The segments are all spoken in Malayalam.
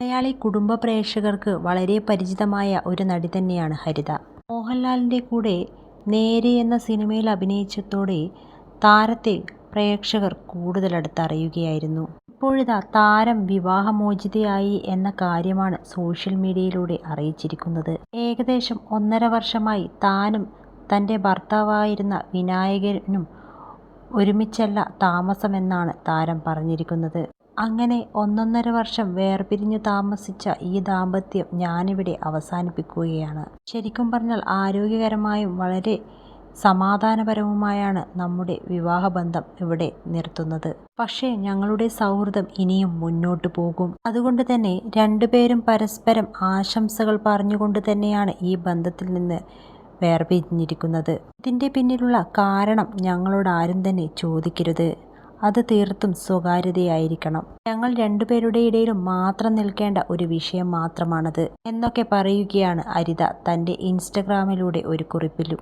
മലയാളി കുടുംബ പ്രേക്ഷകർക്ക് വളരെ പരിചിതമായ ഒരു നടി തന്നെയാണ് ഹരിത. മോഹൻലാലിന്റെ കൂടെ നേരെ എന്ന സിനിമയിൽ അഭിനയിച്ചതോടെ താരത്തെ പ്രേക്ഷകർ കൂടുതലടുത്തറിയുകയായിരുന്നു. ഇപ്പോഴിതാ താരം വിവാഹമോചിതയായി എന്ന കാര്യമാണ് സോഷ്യൽ മീഡിയയിലൂടെ അറിയിച്ചിരിക്കുന്നത്. ഏകദേശം ഒന്നര വർഷമായി താനും തന്റെ ഭർത്താവായിരുന്ന വിനായകനും ഒരുമിച്ചല്ല താമസമെന്നാണ് താരം പറഞ്ഞിരിക്കുന്നത്. അങ്ങനെ ഒന്നൊന്നര വർഷം വേർപിരിഞ്ഞു താമസിച്ച ഈ ദാമ്പത്യം ഞാനിവിടെ അവസാനിപ്പിക്കുകയാണ്. ശരിക്കും പറഞ്ഞാൽ ആരോഗ്യകരമായും വളരെ സമാധാനപരവുമായാണ് നമ്മുടെ വിവാഹബന്ധം ഇവിടെ നിർത്തുന്നത്. പക്ഷേ ഞങ്ങളുടെ സൗഹൃദം ഇനിയും മുന്നോട്ടു പോകും. അതുകൊണ്ട് തന്നെ രണ്ടുപേരും പരസ്പരം ആശംസകൾ പറഞ്ഞുകൊണ്ട് തന്നെയാണ് ഈ ബന്ധത്തിൽ നിന്ന് വേർപിരിഞ്ഞിരിക്കുന്നത്. ഇതിന്റെ പിന്നിലുള്ള കാരണം ഞങ്ങളോട് ആരും തന്നെ ചോദിക്കരുത്. അത് തീർത്തും സ്വകാര്യതയായിരിക്കണം. ഞങ്ങൾ രണ്ടുപേരുടെ ഇടയിലും മാത്രം നിൽക്കേണ്ട ഒരു വിഷയം മാത്രമാണത് എന്നൊക്കെ പറയുകയാണ് അരിത തന്റെ ഇൻസ്റ്റഗ്രാമിലൂടെ ഒരു കുറിപ്പിലും.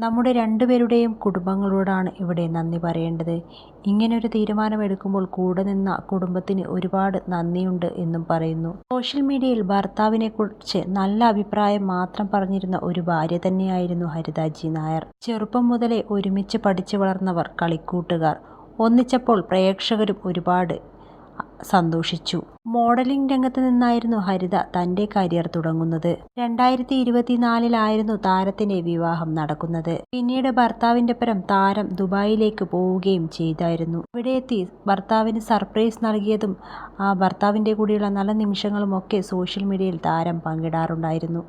നമ്മുടെ രണ്ടുപേരുടെയും കുടുംബങ്ങളോടാണ് ഇവിടെ നന്ദി പറയേണ്ടത്. ഇങ്ങനൊരു തീരുമാനമെടുക്കുമ്പോൾ കൂടെ നിന്ന കുടുംബത്തിന് ഒരുപാട് നന്ദിയുണ്ട് എന്നും പറയുന്നു. സോഷ്യൽ മീഡിയയിൽ ഭർത്താവിനെക്കുറിച്ച് നല്ല അഭിപ്രായം മാത്രം പറഞ്ഞിരുന്ന ഒരു ഭാര്യ തന്നെയായിരുന്നു ഹരിതാജി നായർ. ചെറുപ്പം മുതലേ ഒരുമിച്ച് പഠിച്ചു വളർന്നവർ, കളിക്കൂട്ടുകാർ. ഒന്നിച്ചപ്പോൾ പ്രേക്ഷകരും ഒരുപാട് സന്തോഷിച്ചു. മോഡലിംഗ് രംഗത്ത് നിന്നായിരുന്നു ഹരിത തന്റെ കരിയർ തുടങ്ങുന്നത്. രണ്ടായിരത്തി ഇരുപത്തിനാലിലായിരുന്നു താരത്തിന്റെ വിവാഹം നടക്കുന്നത്. പിന്നീട് ഭർത്താവിന്റെ പരം താരം ദുബായിലേക്ക് പോവുകയും ചെയ്തായിരുന്നു. ഇവിടെ എത്തി ഭർത്താവിന് സർപ്രൈസ് നൽകിയതും ആ ഭർത്താവിന്റെ കൂടെയുള്ള നല്ല നിമിഷങ്ങളും ഒക്കെ സോഷ്യൽ മീഡിയയിൽ താരം പങ്കിടാറുണ്ടായിരുന്നു.